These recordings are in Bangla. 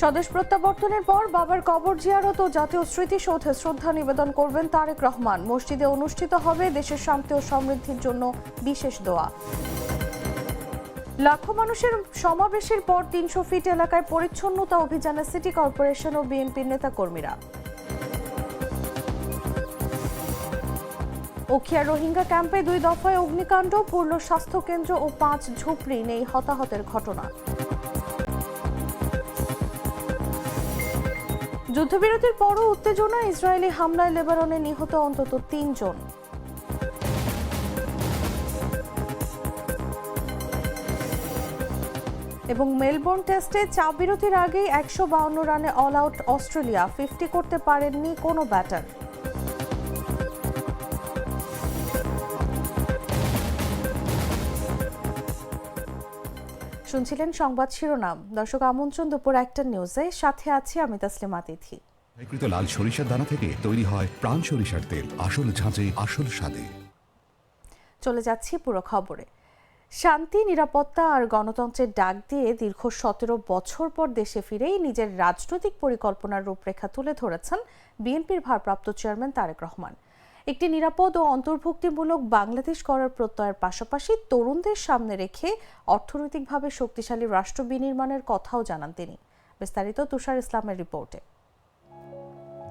স্বদেশ প্রত্যাবর্তনের পর বাবার কবর জিয়ারত ও জাতীয় স্মৃতিসৌধে শ্রদ্ধা নিবেদন করবেন তারেক রহমান। মসজিদে অনুষ্ঠিত হবে দেশের শান্তি ও সমৃদ্ধির জন্য বিশেষ দোয়া। লাখো মানুষের সমাবেশের পর তিনশো ফিট এলাকায় পরিচ্ছন্নতা অভিযানে সিটি কর্পোরেশন ও বিএনপির নেতাকর্মীরা। উখিয়া রোহিঙ্গা ক্যাম্পে দুই দফায় অগ্নিকাণ্ড, পূর্ণ স্বাস্থ্য কেন্দ্র ও পাঁচ ঝুপড়ি নেই হতাহতের ঘটনা। যুদ্ধবিরতির পরও উত্তেজনা ইসরায়েলি হামলায় লেবাননে নিহত অন্তত তিনজন। এবং মেলবোর্ন টেস্টে চাপ বিরতির আগেই একশো রানে অল আউট অস্ট্রেলিয়া, ফিফটি করতে পারেননি কোনো ব্যাটার। শুনছিলেন সংবাদ শিরোনাম। দর্শক আমন্ত্রণ দুপুর একটা নিউজে। সাথে আছি আমি তাসলিমা তিথি বিকৃত লাল সরিষার দানা থেকে তৈরি হয় প্রাণ সরিষার তেল। আসল ঝাঁঝে আসল স্বাদে। চলে যাচ্ছি পুরো খবরে। শান্তি নিরাপত্তা আর গণতন্ত্রের ডাক দিয়ে দীর্ঘ সতেরো বছর পর দেশে ফিরেই নিজের রাজনৈতিক পরিকল্পনার রূপরেখা তুলে ধরেছেন বিএনপির ভারপ্রাপ্ত চেয়ারম্যান তারেক রহমান। একটি নিরাপদ ও অন্তর্ভুক্তিমূলক বাংলাদেশ করার প্রত্যয়ের পাশাপাশি তরুণদের সামনে রেখে অর্থনৈতিকভাবে শক্তিশালী রাষ্ট্র বিনির্মাণের কথাও জানান তিনি। বিস্তারিত তুষার ইসলামের রিপোর্টে।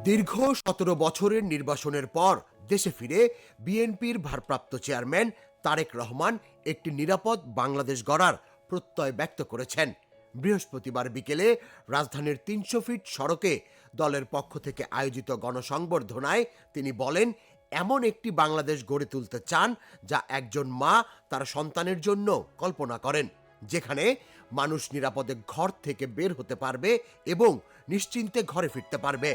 দীর্ঘ সতেরো বছরের নির্বাসনের পর দেশে ফিরে বিএনপির ভারপ্রাপ্ত চেয়ারম্যান তারেক রহমান একটি নিরাপদ বাংলাদেশ গড়ার প্রত্যয় ব্যক্ত করেছেন। বৃহস্পতিবার বিকেলে রাজধানীর তিনশো ফিট সড়কে দলের পক্ষ থেকে আয়োজিত গণসংবর্ধনায় তিনি বলেন এমন একটি বাংলাদেশ গড়ে তুলতে চান যা একজন মা তার সন্তানের জন্য কল্পনা করেন, যেখানে মানুষ নিরাপদে ঘর থেকে বের হতে পারবে এবং নিশ্চিন্তে ঘরে ফিরতে পারবে।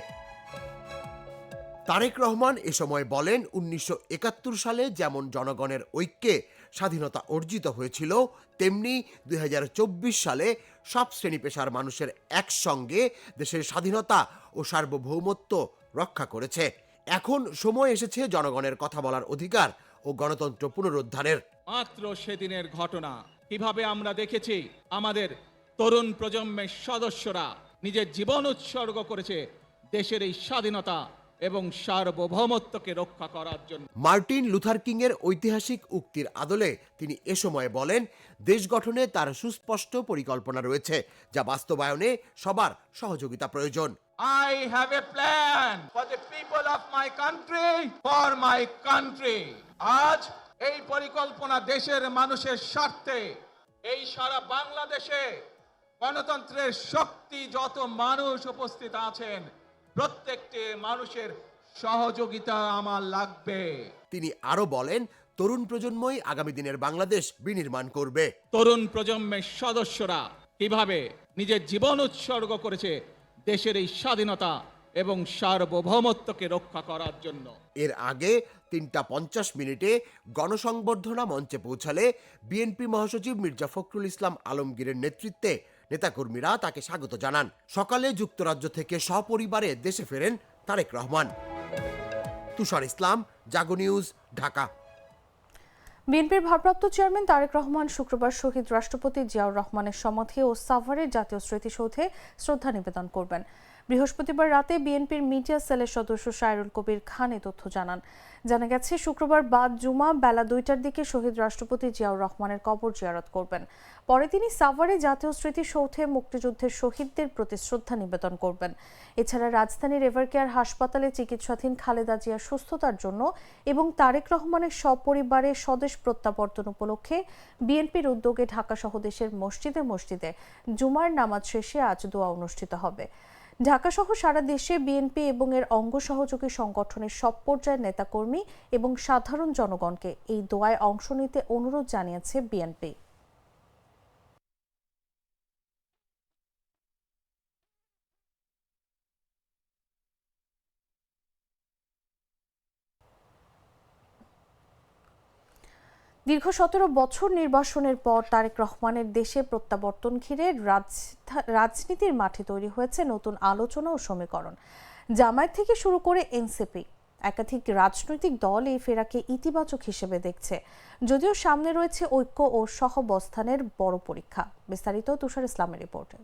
তারেক রহমান এ সময় বলেন, উনিশশো একাত্তর সালে যেমন জনগণের ঐক্যে স্বাধীনতা অর্জিত হয়েছিল, তেমনি দু হাজার চব্বিশ সালে সব শ্রেণি পেশার মানুষের একসঙ্গে দেশের স্বাধীনতা ও সার্বভৌমত্ব রক্ষা করেছে। এখন সময় এসেছে জনগণের কথা বলার অধিকার ও গণতন্ত্র পুনরুদ্ধারের। মাত্র সেদিনের ঘটনা। কীভাবে আমরা দেখেছি আমাদের তরুণ প্রজন্মের সদস্যরা নিজের জীবন উৎসর্গ করেছে দেশের এই স্বাধীনতা এবং সার্বভৌমত্বকে রক্ষা করার জন্য। মার্টিন লুথার কিংয়ের ঐতিহাসিক উক্তির আদলে তিনি এ সময় বলেন দেশ গঠনে তার সুস্পষ্ট পরিকল্পনা রয়েছে যা বাস্তবায়নে সবার সহযোগিতা প্রয়োজন। I have a plan for the people of my country, for my country. আজ এই পরিকল্পনা দেশের মানুষের স্বার্থে এই সারা বাংলাদেশে গণতন্ত্রের শক্তি যত মানুষ উপস্থিত আছেন প্রত্যেকটি মানুষের সহযোগিতা আমার লাগবে তিনি আরও বলেন তরুণ প্রজন্মই আগামী দিনের বাংলাদেশ বিনির্মাণ করবে তরুণ প্রজন্মের সদস্যরা কীভাবে নিজের জীবন উৎসর্গ করেছে দেশের এই স্বাধীনতা এবং সার্বভৌমত্বকে রক্ষা করার জন্য। এর আগে তিনটা পঞ্চাশ মিনিটে গণসংবর্ধনা মঞ্চে পৌঁছালে বিএনপি মহাসচিব মির্জা ফখরুল ইসলাম আলমগীরের নেতৃত্বে নেতাকর্মীরা তাকে স্বাগত জানান। সকালে যুক্তরাজ্য থেকে সপরিবারে দেশে ফেরেন তারেক রহমান। তুষার ইসলাম, জাগো নিউজ, ঢাকা। বিএনপির ভারপ্রাপ্ত চেয়ারম্যান তারেক রহমান শুক্রবার শহীদ রাষ্ট্রপতি জিয়াউর রহমানের সমাধি ও সাভারের জাতীয় স্মৃতিসৌধে শ্রদ্ধা নিবেদন করবেন। বৃহস্পতিবার রাতে বিএনপির মিডিয়া সেলের সদস্য সায়রুল কবির খান এ তথ্য জানান। জানা গেছে, শুক্রবার বাদ জুমা বেলা দুইটার দিকে শহীদ রাষ্ট্রপতি জিয়াউর রহমানের কবর জিয়ারত করবেন। পরে তিনি সাভারে জাতীয় স্মৃতিসৌধে মুক্তিযুদ্ধের শহীদদের প্রতি শ্রদ্ধা নিবেদন করবেন। এছাড়া রাজধানীর এভারকেয়ার হাসপাতালে চিকিৎসাধীন খালেদা জিয়ার সুস্থতার জন্য এবং তারেক রহমানের সপরিবারে স্বদেশ প্রত্যাবর্তন উপলক্ষে বিএনপির উদ্যোগে ঢাকা সহ দেশের মসজিদে মসজিদে জুমার নামাজ শেষে আজ দোয়া অনুষ্ঠিত হবে। ঢাকা সহ সারা দেশে বিএনপি এবং এর অঙ্গ সহযোগী সংগঠনের সব পর্যায়ের নেতাকর্মী এবং সাধারণ জনগণকে এই দোয়ায় অংশ নিতে অনুরোধ জানিয়েছে বিএনপি। দীর্ঘ সতেরো বছর নির্বাসনের পর তারেক রহমানের দেশে প্রত্যাবর্তন ঘিরে রাজনীতির মাঠে তৈরি হয়েছে নতুন আলোচনা ও সমীকরণ। জামায়াত থেকে শুরু করে এনসিপি। একাধিক রাজনৈতিক দল এই ফেরাকে ইতিবাচক হিসেবে দেখছে। যদিও সামনে রয়েছে ঐক্য ও সহবস্থানের বড় পরীক্ষা। বিস্তারিত তুষার ইসলামের রিপোর্টে।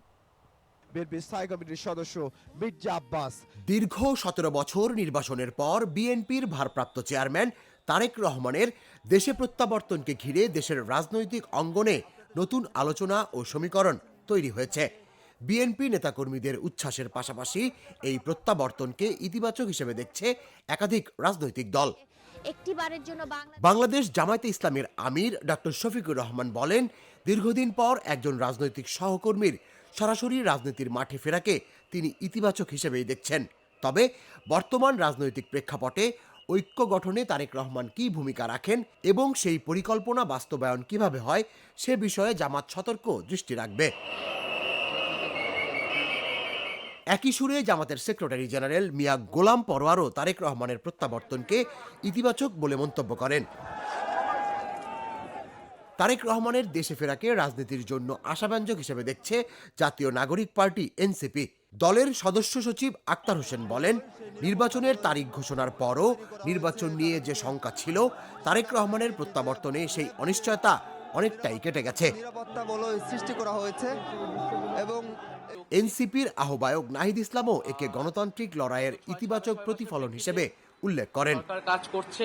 বিএনপির স্থায়ী কমিটির সদস্য মির্জা আব্বাস। দীর্ঘ সতেরো বছর নির্বাসনের পর বিএনপির ভারপ্রাপ্ত চেয়ারম্যান তারেক রহমানের দেশে প্রত্যাবর্তনকে ঘিরে দেশের রাজনৈতিক অঙ্গনে নতুন আলোচনা ও সমীকরণ তৈরি হয়েছে। বিএনপি নেতাকর্মীদের উচ্ছ্বাসের পাশাপাশি এই প্রত্যাবর্তনকে ইতিবাচক হিসেবে দেখছে একাধিক রাজনৈতিক দল। একটিবারের জন্য বাংলাদেশ জামায়াতে ইসলামের আমির ডক্টর শফিকুর রহমান বলেন দীর্ঘদিন পর একজন রাজনৈতিক সহকর্মীর সরাসরি রাজনীতির মাঠে ফেরাকে তিনি ইতিবাচক হিসেবেই দেখছেন। তবে বর্তমান রাজনৈতিক প্রেক্ষাপটে ঐক্য গঠনে তারেক রহমান কী ভূমিকা রাখেন এবং সেই পরিকল্পনা বাস্তবায়ন কীভাবে হয় সে বিষয়ে জামাত সতর্ক দৃষ্টি রাখবে। একই সুরে জামাতের সেক্রেটারি জেনারেল মিয়া গোলাম পরোয়ারও তারেক রহমানের প্রত্যাবর্তনকে ইতিবাচক বলে মন্তব্য করেন। তারেক রহমানের দেশে ফেরাকে রাজনীতির জন্য আশাব্যঞ্জক হিসেবে দেখছে জাতীয় নাগরিক পার্টি এনসিপি। দলের সদস্য সচিব আক্তার হোসেন বলেন নির্বাচনের তারিখ ঘোষণার পরও নির্বাচন নিয়ে যে শঙ্কা ছিল তারেক রহমানের প্রত্যাবর্তনে সেই অনিশ্চয়তা অনেকটাই কেটে গেছে। সৃষ্টি করা হয়েছে এবং এনসিপির আহ্বায়ক নাহিদ ইসলামও একে গণতান্ত্রিক লড়াইয়ের ইতিবাচক প্রতিফলন হিসেবে উল্লেখ করেন। কাজ করছে।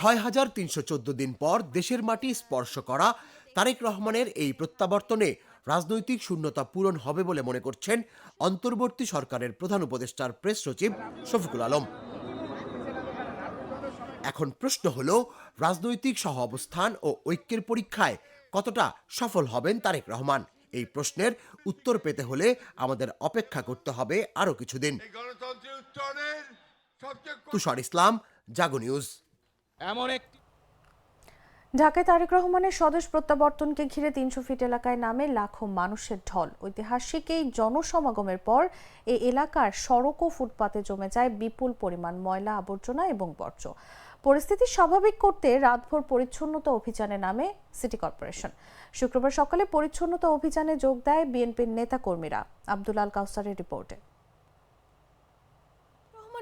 ছয় হাজার তিনশো চোদ্দ দিন পর দেশের মাটি স্পর্শ করা তারেক রহমানের এই প্রত্যাবর্তনে রাজনৈতিক শূন্যতা পূরণ হবে বলে মনে করছেন অন্তর্বর্তী সরকারের প্রধান উপদেষ্টার প্রেস সচিব শফিকুল আলম। এখন প্রশ্ন হল রাজনৈতিক সহ অবস্থান ও ঐক্যের পরীক্ষায় কতটা সফল হবেন তারেক রহমান? এই প্রশ্নের উত্তর পেতে হলে আমাদের অপেক্ষা করতে হবে আরও কিছুদিন। তুষার ইসলাম জাগো নিউজ। এমন একটি ঢাকায় তারেক রহমানের স্বদেশ প্রত্যাবর্তনকে ঘিরে তিনশো ফিট এলাকায় নামে লাখো মানুষের ঢল। ঐতিহাসিক এই জনসমাগমের পর এই এলাকার সড়ক ও ফুটপাতে জমে যায় বিপুল পরিমাণ ময়লা, আবর্জনা এবং বর্জ্য। পরিস্থিতি স্বাভাবিক করতে রাতভর পরিচ্ছন্নতা অভিযানে নামে সিটি কর্পোরেশন। শুক্রবার সকালে পরিচ্ছন্নতা অভিযানে যোগ দেয় বিএনপির নেতাকর্মীরা। আব্দুল আল কাউসারের রিপোর্টে।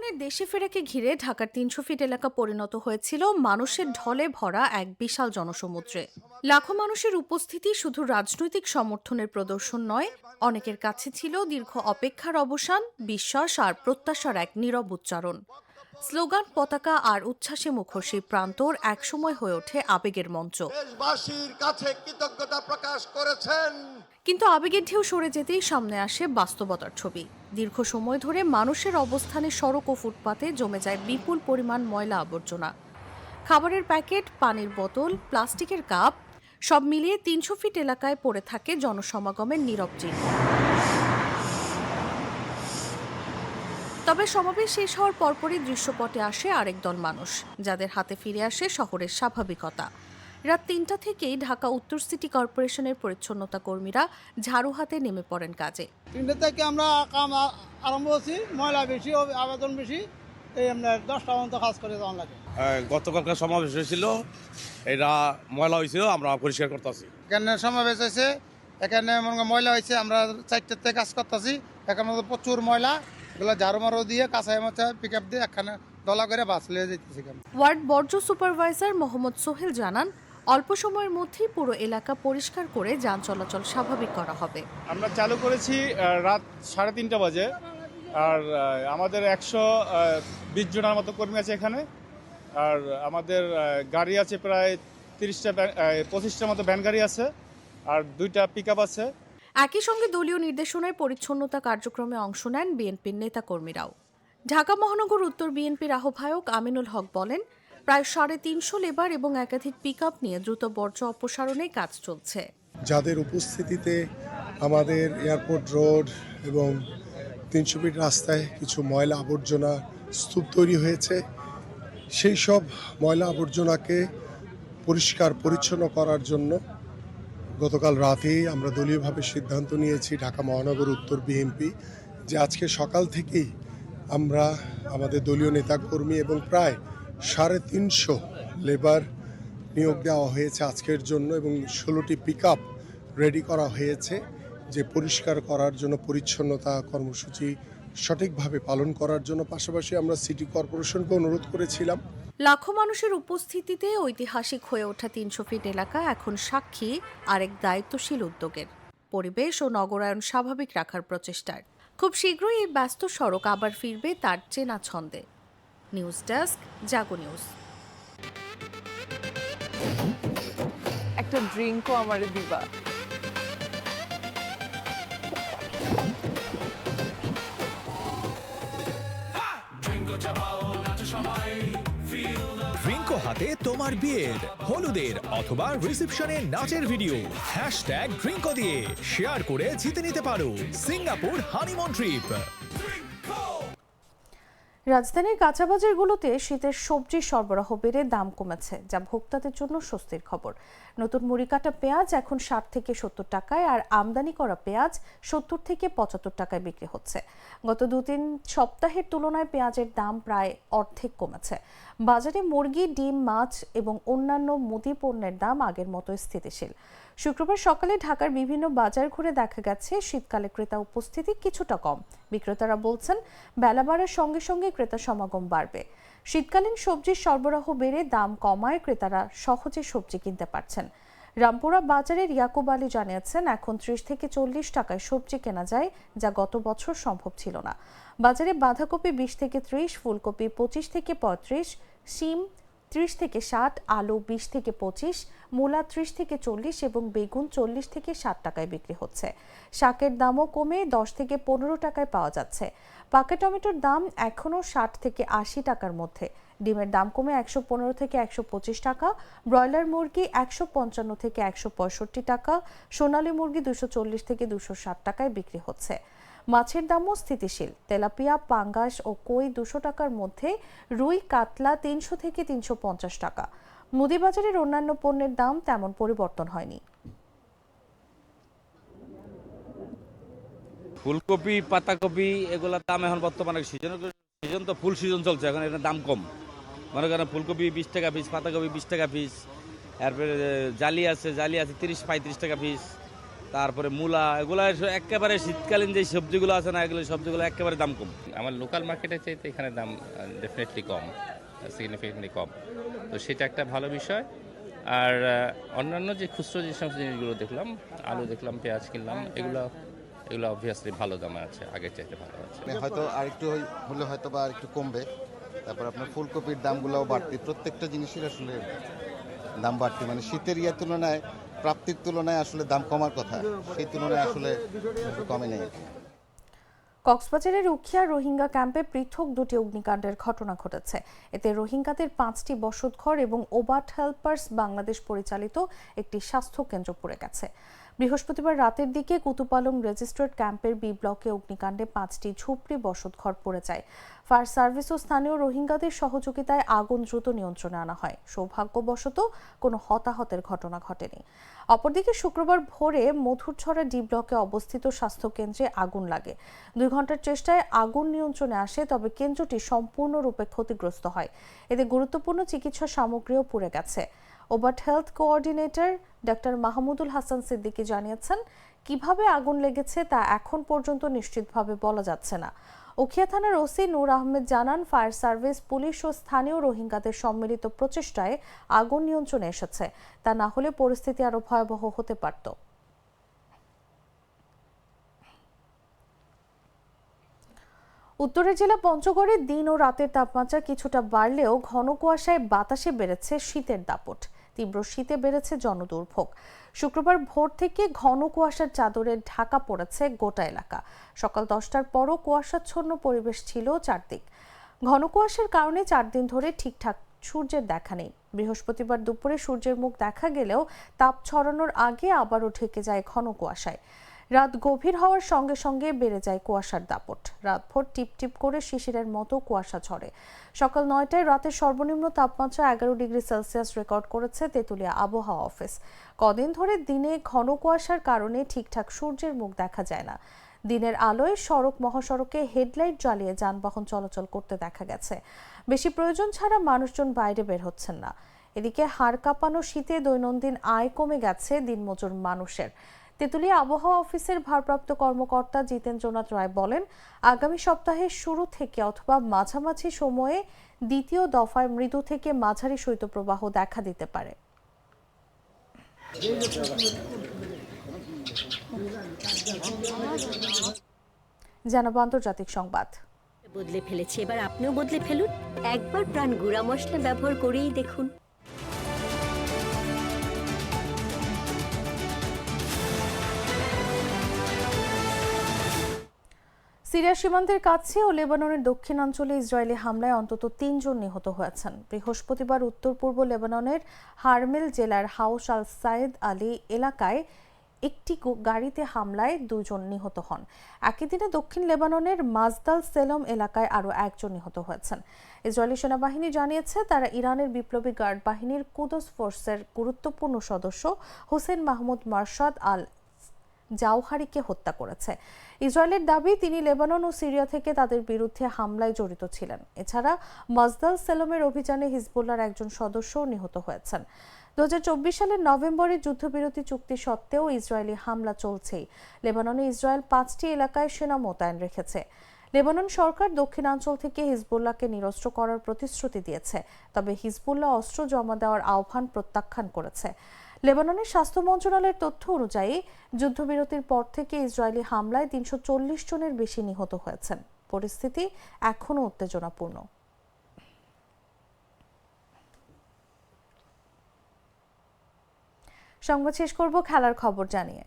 রহমানের দেশে ফেরাকে ঘিরে ঢাকার তিনশো ফিট এলাকা পরিণত হয়েছিল মানুষের ঢলে ভরা এক বিশাল জনসমুদ্রে। লাখো মানুষের উপস্থিতি শুধু রাজনৈতিক সমর্থনের প্রদর্শন নয়, অনেকের কাছে ছিল দীর্ঘ অপেক্ষার অবসান, বিশ্বাস আর প্রত্যাশার এক নীরব উচ্চারণ। স্লোগান পতাকা আর উচ্ছ্বাসে মুখর সেই প্রান্তর একসময় হয়ে ওঠে আবেগের মঞ্চ। দেশবাসীর কাছে কৃতজ্ঞতা প্রকাশ করেছেন। কিন্তু আবেগের ঢেউ সরে যেতেই সামনে আসে বাস্তবতার ছবি। দীর্ঘ সময় ধরে মানুষের অবস্থানে সড়ক ও ফুটপাতে জমে যায় বিপুল পরিমাণ ময়লা আবর্জনা। খাবারের প্যাকেট পানির বোতল প্লাস্টিকের কাপ সব মিলিয়ে তিনশো ফিট এলাকায় পড়ে থাকে জনসমাগমের নীরব চিহ্ন। তবে সমাবেশ শেষ হওয়ার পরপরই দৃশ্যপটে আসে আরেক দল মানুষ যাদের হাতে ফিরে আসে শহরের স্বাভাবিকতা। রাত তিনটা থেকেই ঢাকা উত্তর সিটি কর্পোরেশনের পরিচ্ছন্নতা কর্মীরা ঝাড়ু হাতে নেমে পড়েন কাজে। তিনটে থেকে আমরা কাম আরম্ভ করছি ময়লা বেশি আবেদন বেশি এই আপনার দশটা পর্যন্ত কাজ করে যাওয়ার লাগে। গতকালকার সমাবেশ হয়েছিল এটা ময়লা হয়েছিল আমরা পরিষ্কার করতেছি। এখানে সমাবেশ হয়েছে এখানে মনে ময়লা হয়েছে আমরা চারটের থেকে কাজ করতেছি এখানে প্রচুর ময়লা এগুলো ঝাড়ু মারু দিয়ে কাঁচাই মাছা পিক আপ দিয়ে এখানে দলা করে বাস লিয়ে যেতেছি ওয়ার্ড বর্জ্য সুপারভাইজার মোহাম্মদ সোহেল জানান অল্প সময়ের মধ্যেই পুরো এলাকা পরিষ্কার করে যান চলাচল স্বাভাবিক করা হবে। আমরা চালু করেছি রাত সাড়ে তিনটা বাজে। আর আমাদের একশো বিশ জনের মতো কর্মী আছে এখানে। আর আমাদের গাড়ি আছে প্রায় তিরিশটা পঁচিশটার মতো ভ্যান গাড়ি আছে। আর দুইটা পিক আছে। একই সঙ্গে দলীয় নির্দেশনায় পরিচ্ছন্নতা কার্যক্রমে অংশ নেন বিএনপির নেতাকর্মীরাও। ঢাকা মহানগর উত্তর বিএনপির আহ্বায়ক আমিনুল হক বলেন, প্রায় সাড়ে তিনশো লেবার এবং একাধিক পিক নিয়ে দ্রুত বর্জ্য অপসারণে কাজ চলছে। যাদের উপস্থিতিতে আমাদের এয়ারপোর্ট রোড এবং তিনশো ফিট রাস্তায় কিছু ময়লা আবর্জনা স্তূপ তৈরি হয়েছে, সেই সব ময়লা আবর্জনাকে পরিষ্কার, পরিচ্ছন্ন করার জন্য গতকাল রাতেই আমরা দলীয়ভাবে সিদ্ধান্ত নিয়েছি ঢাকা মহানগর উত্তর বিএনপি যে আজকে সকাল থেকেই আমরা আমাদের দলীয় নেতাকর্মী এবং প্রায় সাড়ে তিনশো লেবার নিয়োগ দেওয়া হয়েছে আজকের জন্য এবং ষোলোটি পিক আপ রেডি করা হয়েছে যে পরিষ্কার করার জন্য, পরিচ্ছন্নতা কর্মসূচি সঠিকভাবে পালন করার জন্য। পাশাপাশি আমরা সিটি কর্পোরেশনকে অনুরোধ করেছিলাম লাখো মানুষের উপস্থিতিতে ঐতিহাসিক হয়ে ওঠা তিনশো ফিট এলাকা এখন সাক্ষী আরেক দায়িত্বশীল উদ্যোগের। পরিবেশ ও নগরায়ন স্বাভাবিক রাখার প্রচেষ্টার। খুব শীঘ্রই এই ব্যস্ত সড়ক আবার ফিরবে তার চেনা ছন্দে। News desk Jago news. একটা ড্রিঙ্কও আমারে দিবা। ড্রিঙ্কো হাতে তোমার বিয়ের হলুদের অথবা রিসেপশনে নাচের ভিডিও হ্যাশট্যাগ ড্রিঙ্কো দিয়ে শেয়ার করে জিতে নিতে পারো, সিঙ্গাপুর হানিমন ট্রিপ রাজধানীর কাঁচাবাজারগুলোতে শীতের সবজি সরবরাহ বেড়ে দাম কমেছে, যা ভোক্তাদের জন্য স্বস্তির খবর। নতুন মুড়ি কাটা পেঁয়াজ এখন ষাট থেকে সত্তর টাকায় আর আমদানি করা পেঁয়াজ সত্তর থেকে পঁচাত্তর টাকায় বিক্রি হচ্ছে। গত দু তিন সপ্তাহের তুলনায় পেঁয়াজের দাম প্রায় অর্ধেক কমেছে। বাজারে মুরগি, ডিম, মাছ এবং অন্যান্য মুদি পণ্যের দাম আগের মতো স্থিতিশীল। শুক্রবার সকালে ঢাকার বিভিন্ন বাজার ঘুরে দেখা গেছে, শীতকালে ক্রেতা উপস্থিতি কিছুটা কম। বিক্রেতারা বলছেন, বেলা বাড়ার সঙ্গে সঙ্গে ক্রেতা সমাগম বাড়বে। শীতকালীন সবজির সরবরাহ বেড়ে দাম কমায় ক্রেতারা সহজে সবজি কিনতে পারছেন। রামপুরা বাজারের ইয়াকুব আলী জানিয়েছেন, এখন ত্রিশ থেকে চল্লিশ টাকায় সবজি কেনা যায়, যা গত বছর সম্ভব ছিল না। বাজারে বাঁধাকপি বিশ থেকে ত্রিশ, ফুলকপি পঁচিশ থেকে পঁয়ত্রিশ, শিম ত্রিশ থেকে ষাট, আলু বিশ থেকে পঁচিশ, মূলা ত্রিশ থেকে চল্লিশ এবং বেগুন চল্লিশ থেকে ষাট টাকায় বিক্রি হচ্ছে। শাকের দামও কমে দশ থেকে পনেরো টাকায় পাওয়া যাচ্ছে। পাকা টমেটোর দাম এখনও ষাট থেকে আশি টাকার মধ্যে। ডিমের দাম কমে একশো পনেরো থেকে একশো পঁচিশ টাকা, ব্রয়লার মুরগি একশো পঞ্চান্ন থেকে একশো পঁয়ষট্টি টাকা, সোনালী মুরগি দুশো চল্লিশ থেকে দুশো ষাট টাকায় বিক্রি হচ্ছে। মাছের দামও স্থিতিশীল। তেলাপিয়া, পাঙ্গাস ও কই দুশো টাকার মধ্যে রুই, কাতলা তিনশো থেকে তিনশো পঞ্চাশ টাকা। মুদিবাজারের অন্যান্য পণ্যের দাম তেমন পরিবর্তন হয়নি। ফুলকপি, পাতাকপি এগুলোর দাম এখন বর্তমানে সিজন সিজন তো ফুল সিজন চলছে, এখন এটার দাম কম। মনে করেন ফুলকপি বিশ টাকা পিস পাতাকপি বিশ টাকা পিস তারপরে জালি আছে জালি আছে তিরিশ, পঁয়ত্রিশ টাকা পিস তারপরে মূলা এগুলো একেবারে শীতকালীন যে সবজিগুলো আছে না এগুলো সবজিগুলো একেবারে দাম কম। আমার লোকাল মার্কেটে চাইতে এখানে দাম ডেফিনেটলি কম সিগনিফিকেন্টলি কম। তো সেটা একটা ভালো বিষয়। আর অন্যান্য যে খুচরো যে সমস্ত জিনিসগুলো দেখলাম আলু দেখলাম পেঁয়াজ কিনলাম এগুলো এগুলো অবভিয়াসলি ভালো দামে আছে আগের চাইতে ভালো আছে। হয়তো আরেকটু হলে হয়তো বা আরেকটু কমবে। তারপর আপনার ফুলকপির দামগুলোও বাড়তি প্রত্যেকটা জিনিসের আসলে দাম বাড়তি। মানে শীতের ইয়ার তুলনায় প্রাপ্তির তুলনায় আসলে দাম কমার কথা, সেই তুলনায় আসলে কমে নেই। কক্সবাজারের উখিয়া রোহিঙ্গা ক্যাম্পে পৃথক দুটি অগ্নিকাণ্ডের ঘটনা ঘটেছে। এতে রোহিঙ্গাদের পাঁচটি বসতঘর এবং ওবাট হেল্পার্স বাংলাদেশ পরিচালিত একটি স্বাস্থ্য কেন্দ্র পড়ে গেছে। বৃহস্পতিবার রাতের দিকে কুতুপালং রেজিস্ট্রার্ড ক্যাম্পের বি ব্লকে অগ্নিকাণ্ডে পাঁচটি ঝুপড়ি বসতঘর পড়ে যায়। ফায়ার সার্ভিস ও স্থানীয় রোহিঙ্গাদের সহযোগিতায় আগুন দ্রুত নিয়ন্ত্রণে আনা হয়। সৌভাগ্যবশত কোনো হতাহতের ঘটনা ঘটেনি। অপরদিকে শুক্রবার ভোরে মধুরছড়া ডি ব্লকে অবস্থিত স্বাস্থ্য কেন্দ্রে আগুন লাগে। দুই ঘণ্টার চেষ্টায় আগুন নিয়ন্ত্রণে আসে, তবে কেন্দ্রটি সম্পূর্ণরূপে ক্ষতিগ্রস্ত হয়। এতে গুরুত্বপূর্ণ চিকিৎসা সামগ্রীও পুড়ে গেছে। ওবাট health coordinator doctor Mahmudul Hasan Siddiqui জানিয়েছেন, কীভাবে আগুন লেগেছে তা এখন পর্যন্ত নিশ্চিতভাবে বলা যাচ্ছে না। উখিয়া থানার ওসি নূর আহমেদ জানান, ফায়ার সার্ভিস, পুলিশ ও স্থানীয় রোহিঙ্গাদের সম্মিলিত প্রচেষ্টায় আগুন নিয়ন্ত্রণে এসেছে। তা না হলে পরিস্থিতি আরও ভয়াবহ হতে পারত। উত্তরের জেলা পঞ্চগড়ে দিন ও রাতের তাপমাত্রা কিছুটা বাড়লেও ঘন কুয়াশায় বাতাসে বেড়েছে শীতের দাপট। তীব্র শীতে বেড়েছে জনদুর্ভোগ। শুক্রবার ভোর থেকে ঘন কুয়াশার চাদরে ঢাকা পড়েছে গোটা এলাকা। সকাল দশটার পরও কুয়াশাচ্ছন্ন পরিবেশ ছিল চারদিক। ঘন কুয়াশার কারণে চার দিন ধরে ঠিকঠাক সূর্যের দেখা নেই। বৃহস্পতিবার দুপুরে সূর্যের মুখ দেখা গেলেও তাপ ছড়ানোর আগে আবারও ঢেকে যায় ঘন কুয়াশায়। রাত গভীর হওয়ার সঙ্গে সঙ্গে বেড়ে যায় কুয়াশার দাপট। রাতভর টিপ টিপ করে শিশিরের মতো কুয়াশা ঝরে। সকাল নয়টায় রাতের সর্বনিম্ন তাপমাত্রা এগারো ডিগ্রি সেলসিয়াস রেকর্ড করেছে তেঁতুলিয়া আবহাওয়া অফিস। কদিন ধরে দিনে ঘন কুয়াশার কারণে ঠিকঠাক সূর্যের মুখ দেখা যায় না। দিনের আলোয় সড়ক মহাসড়কে হেডলাইট জ্বালিয়ে যানবাহন চলাচল করতে দেখা গেছে। বেশি প্রয়োজন ছাড়া মানুষজন বাইরে বের হচ্ছেন না। এদিকে হাড় কাঁপানো শীতে দৈনন্দিন আয় কমে গেছে দিনমজুর মানুষের। তেঁতুলিয়া আবহাওয়া অফিসের ভারপ্রাপ্ত কর্মকর্তা জিতেন্দ্রনাথ রায় বলেন, আগামী সপ্তাহের শুরু থেকে অথবা মাঝামাঝি সময়ে দ্বিতীয় দফায় মৃদু থেকে মাঝারি শৈত্যপ্রবাহ দেখা দিতে পারে। জানাব আন্তর্জাতিক সংবাদ। বদলে ফেলেছে, এবার আপনিও বদলে ফেলুন। একবার প্রাণ গুঁড়া মশলা ব্যবহার করেই দেখুন। সিরিয়া সীমান্তের কাছে ও লেবাননের দক্ষিণাঞ্চলে ইসরায়েলি হামলায় অন্তত তিনজন নিহত হয়েছেন। বৃহস্পতিবার উত্তর পূর্ব লেবাননের হারমেল জেলার হাউস আল সাইদ আলী এলাকায় একটি গাড়িতে হামলায় দুজন নিহত হন। একই দিনে দক্ষিণ লেবাননের মাজদাল সেলম এলাকায় আরও একজন নিহত হয়েছেন। ইসরায়েলি সেনাবাহিনী জানিয়েছে, তারা ইরানের বিপ্লবী গার্ড বাহিনীর কুদস ফোর্সের গুরুত্বপূর্ণ সদস্য হোসেন মাহমুদ মার্শাদ আল জাওহারিকে হত্যা করেছে। ইসরায়েলের দাবি, তিনি লেবানন ও সিরিয়া থেকে তাদের বিরুদ্ধে হামলায় জড়িত ছিলেন। এছাড়া মজদাল সেলমের অভিযানে হিজবুল্লার একজন সদস্যও নিহত হয়েছেন। দুহাজার চব্বিশ সালের নভেম্বরে যুদ্ধবিরতি চুক্তি সত্ত্বেও ইসরায়েলি হামলা চলছেই। লেবাননে ইসরায়েল পাঁচটি এলাকায় সেনা মোতায়েন রেখেছে। লেবানন সরকার দক্ষিণাঞ্চল থেকে হিজবুল্লাহকে নিরস্ত্র করার প্রতিশ্রুতি দিয়েছে, তবে হিজবুল্লাহ অস্ত্র জমা দেওয়ার আহ্বান প্রত্যাখ্যান করেছে। লেবাননের স্বাস্থ্য মন্ত্রণালয়ের তথ্য অনুযায়ী, যুদ্ধবিরতির পর থেকে ইসরায়েলি হামলায় তিনশো চল্লিশ জনের বেশি নিহত হয়েছেন। পরিস্থিতি এখনও উত্তেজনাপূর্ণ। সংবাদ শেষ করব, খেলার খবর জানিয়ে।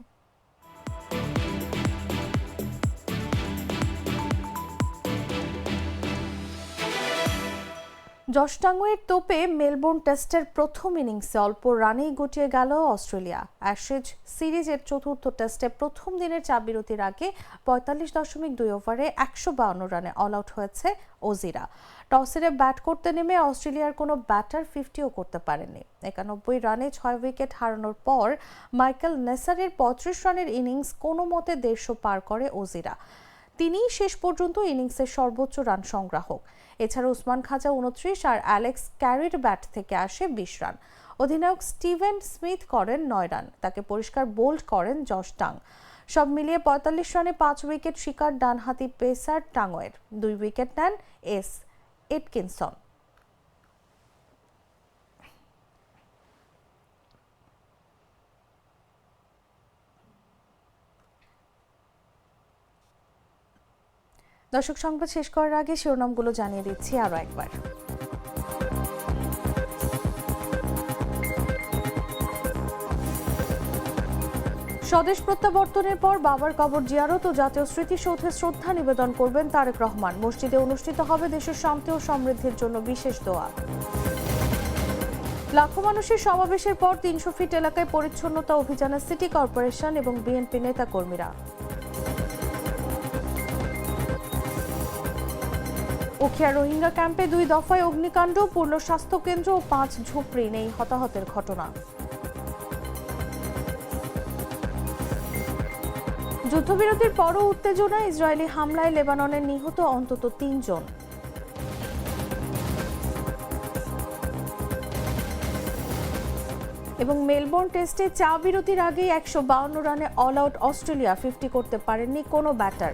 জশটাঙ্গুয়ের তোপে মেলবোর্ন টেস্টের প্রথম ইনিংসে অল্প রানেই গুটিয়ে গেল অস্ট্রেলিয়া। অ্যাশেজ সিরিজের চতুর্থ টেস্টে প্রথম দিনের চাবিরতির আগে পঁয়তাল্লিশ দশমিক দুই ওভারে একশো বাউন্ন রানে অল আউট হয়েছে ওজিরা। টসেরে ব্যাট করতে নেমে অস্ট্রেলিয়ার কোনো ব্যাটার ফিফটিও করতে পারেনি একানব্বই রানে ছয় উইকেট হারানোর পর মাইকেল নেসারের পঁয়ত্রিশ রানের ইনিংস কোনো মতে দেড়শো পার করে ওজিরা। তিনিই শেষ পর্যন্ত ইনিংসের সর্বোচ্চ রান সংগ্রাহক। এছাড়া উসমান খাজা উনত্রিশ আর অ্যালেক্স ক্যারির ব্যাট থেকে আসে বিশ রান। অধিনায়ক স্টিভেন স্মিথ করেন নয় রান, তাকে পরিষ্কার বোল্ড করেন জশ টাং। সব মিলিয়ে পঁয়তাল্লিশ রানে পাঁচ উইকেট শিকার ডানহাতি পেসার টাঙ্গয়ের দুই উইকেট নেন এস এটকিনসন। দর্শক সংবাদ শেষ করার আগে শিরোনামগুলো জানিয়ে দিচ্ছি আরও একবার। স্বদেশ প্রত্যাবর্তনের পর বাবার কবর জিয়ারত ও জাতীয় স্মৃতিসৌধে শ্রদ্ধা নিবেদন করবেন তারেক রহমান। মসজিদে অনুষ্ঠিত হবে দেশের শান্তি ও সমৃদ্ধির জন্য বিশেষ দোয়া। লাখো মানুষের সমাবেশের পর তিনশো ফিট এলাকায় পরিচ্ছন্নতা অভিযানে সিটি কর্পোরেশন এবং বিএনপি নেতাকর্মীরা। উখিয়া রোহিঙ্গা ক্যাম্পে দুই দফায় অগ্নিকাণ্ড, পূর্ণ স্বাস্থ্য কেন্দ্র ও পাঁচ ঝুপড়ি নেই হতাহতের ঘটনা। যুদ্ধবিরতির পরও উত্তেজনা, ইসরায়েলি হামলায় লেবাননের নিহত অন্তত তিনজন। এবং মেলবোর্ন টেস্টে চা বিরতির আগেই একশো রানে অল আউট অস্ট্রেলিয়া ফিফটি করতে পারেননি কোনো ব্যাটার।